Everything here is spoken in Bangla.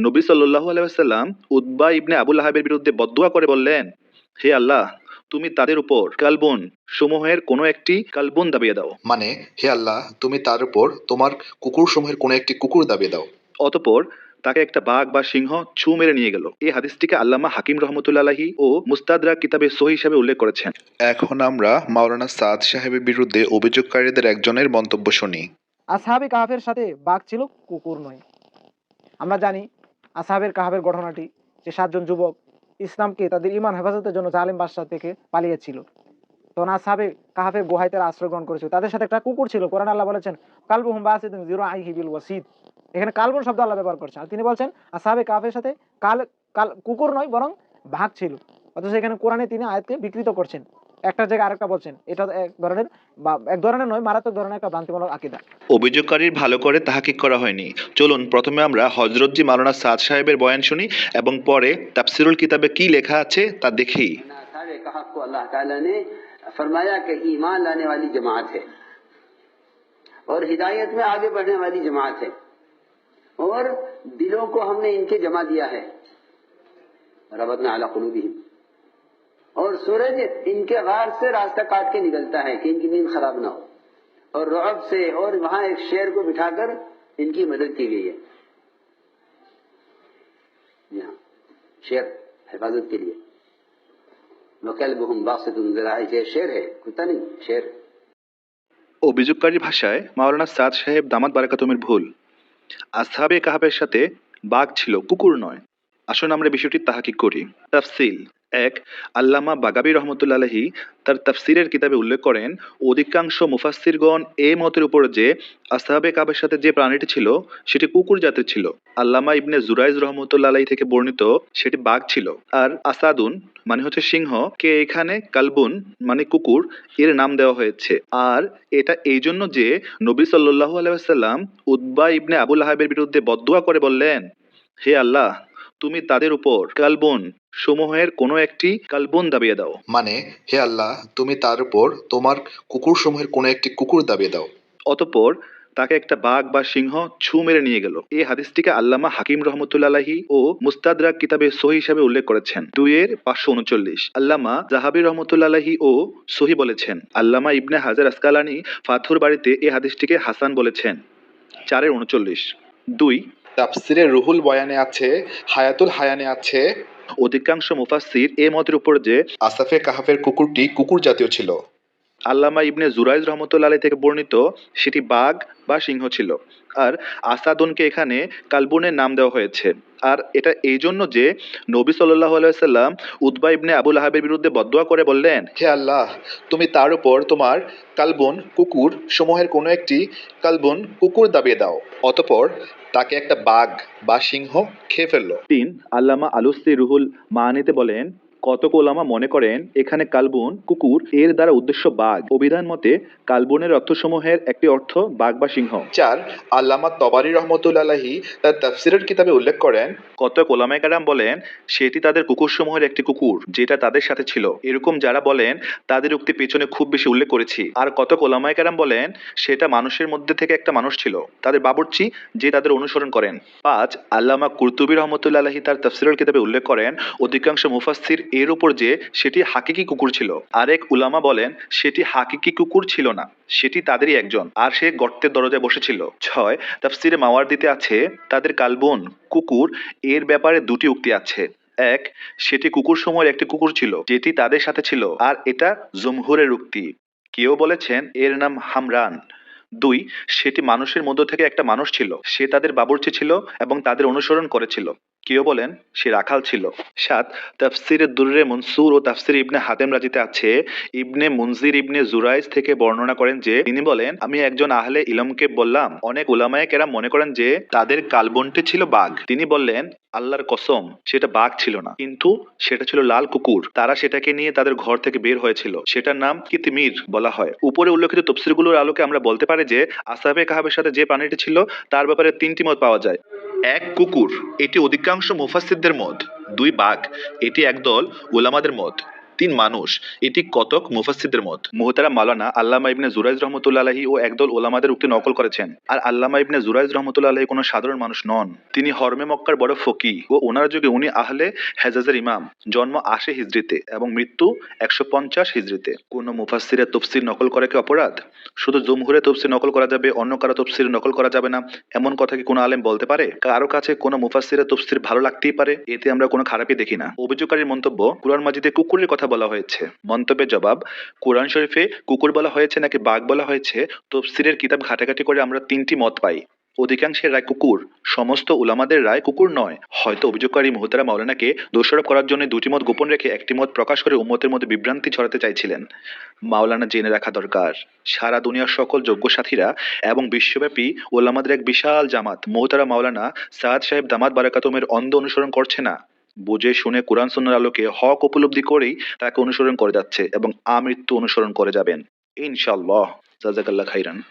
নবী সাল্লাল্লাহু আলাইহি ওয়াসাল্লাম উতবা ইবনে আবুল আহাবের বিরুদ্ধে বদদুয়া করে বললেন হে আল্লাহ তুমি তাদের উপর কালবুন সমূহের কোনো একটি কালবুন দাবিয়ে দাও। মানে হে আল্লাহ তুমি তার উপর তোমার কুকুর সমূহের কোনো একটি কুকুর দাবিয়ে দাও। অতপর তাকে একটা বাঘ বা সিংহ ছু মেরে নিয়ে গেল। এই হাদিসটিকে আল্লামা হাকিম রহমতুল্লাহি ও মুস্তাদরা কিতাবে সহি হিসাবে উল্লেখ করেছেন। এখন আমরা মাওলানা সাদ সাহেবের বিরুদ্ধে অভিযোগকারীদের একজনের মন্তব্য শুনি। আসহাবে কাহাফের সাথে বাঘ ছিল কুকুর নয়। আমরা জানি আসহাবের কাহাবের ঘটনাটি যে সাতজন যুবক ইসলামকে তাদের ইমান হেফাজতের জন্য জালিম বাদশাহ থেকে পালিয়েছিল। তখন আসহাবে কাহাফের গুহায় তারা আশ্রয় গ্রহণ করেছিল। তাদের সাথে একটা কুকুর ছিল, কোরআন আল্লাহ বলেছেন কালবু হুম জিরো আই হিবিল ওয়াসিদ। এখানে কালবন শব্দ আল্লাহ ব্যবহার করছেন আর তিনি বলছেন আসহাবে কাহাফের সাথে কাল কাল, কুকুর নয়, বরং ভাগ ছিল। অথচ এখানে কোরআনে তিনি আয়াতকে বিকৃত করছেন। একটা জায়গায় আরেকটা বলছেন এটা এক ধরনের বা এক ধরনের নয় মারাত্মক ধরনের একটা ভ্রান্তিমূলক আকিদা অভিযোগকারীর ভালো করে তাহাকিক করা হয়নি চলুন প্রথমে আমরা হজরতজি মাওলানা সাদ সাহেবের বয়ান শুনি এবং পরে তাফসিরুল কিতাবে কি লেখা আছে তা দেখি सारे कहा को अल्लाह ताला ने फरमाया कि ईमान लाने वाली जमात है और हिदायत में आगे बढ़ने वाली जमात है और दिलों को हमने इनके जमा दिया है रबत ने आला कुलूबिहिम और सूरज इनके गार से रास्ता काट के निकलता है कि इनकी नींद खराब ना हो और रब से और वहां एक शेर को बिठाकर इनकी मदद की गई है यहाँ शेर हिफाजत के लिए वकलबहुम बासितुन ज़राई ये शेर है कुत्ता नहीं शेर অভিযোগকারীর ভাষায় মাওলানা সাদ সাহেব দামাত বারাকাতুমের ভুল আসহাবে কাহাবের সাথে বাঘ ছিল কুকুর নয় আসুন আমরা বিষয়টি তাহাকিক করি তাফসিল এক, আল্লামা বাগাবি রহমতুল্লাহি তার তাফসিরের কিতাবে উল্লেখ করেন, অধিকাংশ মুফাসসিরগণ এই মতের উপর যে আসহাবে কাবের সাথে যে প্রাণীটি ছিল, সেটি কুকুর জাতের ছিল। আল্লামা ইবনে জুরাইজ রহমতুল্লাহি থেকে বর্ণিত সেটি বাঘ ছিল। আর আসাদুন মানে হচ্ছে সিংহ, কে এখানে কালবুন মানে কুকুর, এর নাম দেওয়া হয়েছে। আর এটা এই জন্য যে নবী সাল্লাল্লাহু আলাইহি ওয়াসাল্লাম উতবা ইবনে আবুল আহাবের বিরুদ্ধে বদদুয়া করে বললেন, হে আল্লাহ, তুমি তাদের উপর কালবুন সমূহের কোনো একটি কালবুন দাবিয়ে দাও। মানে হে আল্লাহ তুমি তার উপর তোমার কুকুর সমূহের কোনো একটি কুকুর দাবিয়ে দাও। অতঃপর তাকে একটা বাঘ বা সিংহ ছু মেরে নিয়ে গেল। এই হাদিসটিকে আল্লামা হাকিম রহমতুল্লাহি ও মুস্তাদরা কিতাবে সহি হিসাবে উল্লেখ করেছেন। দুইয়ের পাঁচশো উনচল্লিশ। আল্লামা জাহাবি রহমতুল্লাহি ও সহি বলেছেন। আল্লামা ইবনে হাজার আসকালানি ফাথুর বাড়িতে এই হাদিসটিকে হাসান বলেছেন। চারের উনচল্লিশ। দুই তাফসিরে রুহুল বয়ানে আছে হায়াতুল হায়ানে আছে। অধিকাংশ মুফাসসির এ মতের উপর যে আসাফে কাহাফের কুকুরটি কুকুর জাতীয় ছিল। আল্লামা ইবনে জুরাইজ রহমতুল্লাহ আলাইহি থেকে বর্ণিত সেটি বাঘ বা সিংহ ছিল। আর আসাদুনকে এখানে কালবুনের নাম দেওয়া হয়েছে। আর এটা এই জন্য যে নবী সাল্লাহ আলাইসাল্লাম উদ্বা ইবনে আবুল আহাবের বিরুদ্ধে বদদুয়া করে বললেন হে আল্লাহ তুমি তার উপর তোমার কালবন কুকুর সমূহের কোনো একটি কালবন কুকুর দাবিয়ে দাও। অতপর তাকে একটা বাঘ বা সিংহ খেয়ে ফেলল। তিন আল্লামা আলুস্তি রুহুল মানিতে বলেন কতক ওলামা মনে করেন এখানে কালবুন কুকুর এর দ্বারা উদ্দেশ্য বাঘ। অভিধান মতে কালবুনের অর্থসমূহের একটি অর্থ বাঘ বা সিংহ। চার আল্লামা তবারি রহমতুল্লাহি তার তাফসিরের কিতাবে উল্লেখ করেন কতক ওলামাইকারাম বলেন সেটি তাদের কুকুরসমূহের একটি কুকুর যেটা তাদের সাথে ছিল। এরকম যারা বলেন তাদের উক্তি পেছনে খুব বেশি উল্লেখ করেছি। আর কতক ওলামাইকারাম বলেন সেটা মানুষের মধ্যে থেকে একটা মানুষ ছিল। তাদের বাবুর্চি যে তাদের অনুসরণ করেন। পাঁচ আল্লামা কুরতুবি রহমতুল্লাহি তার তফসিরুল কিতাবে উল্লেখ করেন অধিকাংশ মুফাসসির এর উপর যে সেটি হাকিকি কুকুর ছিল। আরেক উলামা বলেন, সেটি হাকিকি কুকুর ছিল না, সেটি তাদেরই একজন। আর সে গর্তের দরজায় বসেছিল। ছয়, তাফসিরে মাওয়ারদিতে আছে, তাদের কালবন, কুকুর, এর ব্যাপারে দুটি উক্তি আছে। এক, সেটি কুকুর সময়ের একটি কুকুর ছিল, যেটি তাদের সাথে ছিল, আর এটা জমহুরের উক্তি। কেউ বলেছেন, এর নাম হামরান। দুই, সেটি মানুষের মধ্য থেকে একটা মানুষ ছিল, সে তাদের বাবুর্চি ছিল এবং তাদের অনুসরণ করেছিল। কেউ বলেন, সে রাখাল ছিল। সাত, তাফসিরে দুর্রে মনসুর ও তাফসির ইবনে হাতেম রাজিতে আছে। ইবনে মুনজির ইবনে জুরাইজ থেকে বর্ণনা করেন যে, তিনি বলেন, আমি একজন আহলে ইলমকে বললাম, অনেক উলামায়ে কেরাম মনে করেন যে, তাদের কালবনটি ছিল বাঘ। তিনি বললেন, আল্লাহর কসম, সেটা বাঘ ছিল না। কিন্তু সেটা ছিল লাল কুকুর। তারা সেটাকে নিয়ে তাদের ঘর থেকে বের হয়েছিল। সেটার নাম কিতিমির বলা হয়। উপরে উল্লেখিত তফসিরগুলোর আলোকে আমরা বলতে পারি যে আসাবে কাহাবের সাথে যে প্রাণীটি ছিল, তার ব্যাপারে তিনটি মত পাওয়া যায়। এক কুকুর, এটি অধিকাংশ মুফাসসিরদের মত দুই বাঘ এটি একদল ওলামাদের মত। তিন মানুষ, এটি কতক মুফাসসিরদের মত। মুহতারা মাওলানা আল্লামা ইবনে জুরাইজ রহমতুল্লাহ আলাহি ও একদল ওলামাদের উক্তি নকল করেছেন। আর আল্লামা ইবনে জুরাইজ রহমতুল্লাহ আলাহি কোনো সাধারণ মানুষ নন। তিনি হরমে মক্কার বড় ফকি ও ওনার যুগে উনি আহলে হেজাজের ইমাম। জন্ম আশি হিজড়িতে এবং মৃত্যু একশো পঞ্চাশ হিজড়িতে কোন মুফাসসিরের তফসির নকল করা কি অপরাধ? শুধু জমহুরের তফসির নকল করা যাবে, অন্য কারও তফসির নকল করা যাবে না। এমন কথা কি কোনো আলেম বলতে পারে? কারও কাছে কোনো মুফাসসিরের তফসির ভালো লাগতেই পারে, এতে আমরা কোনো খারাপই দেখি না। অভিযোগকারীর মন্তব্য, কোরআন মাজিদে কুকুরের কথা বলা হয়েছে। মন্তব্যের জবাব, কোরআন শরীফে কুকুর বলা হয়েছে নাকি বাঘ বলা হয়েছে, তফসিরের কিতাব ঘাটাঘাটি করে আমরা তিনটি মত পাই। অধিকাংশের রায় কুকুর, সমস্ত উলামাদের রায় কুকুর নয়। হয়তো অভিযোগকারী মুহতারা মাওলানাকে দোষারোপ করার জন্য দুটি মত গোপন রেখে একটি মত প্রকাশ করে উম্মতের মধ্যে বিভ্রান্তি ছড়াতে চাইছিলেন। মাওলানা জেনে রাখা দরকার, সারা দুনিয়ার সকল যোগ্য সাথীরা এবং বিশ্বব্যাপী ওলামাদের এক বিশাল জামাত, মোহতারা মাওলানা সাদ সাহেব দামাত বারাকাতমের অন্ধ অনুসরণ করছে না। বুঝে শুনে কোরআন সুন্নার আলোকে হক উপলব্ধি করেই তাকে অনুসরণ করে যাচ্ছে এবং আমৃত্যু অনুসরণ করে যাবেন। ইনশাল্লাহ জাজাকাল্লাহ খাইরান।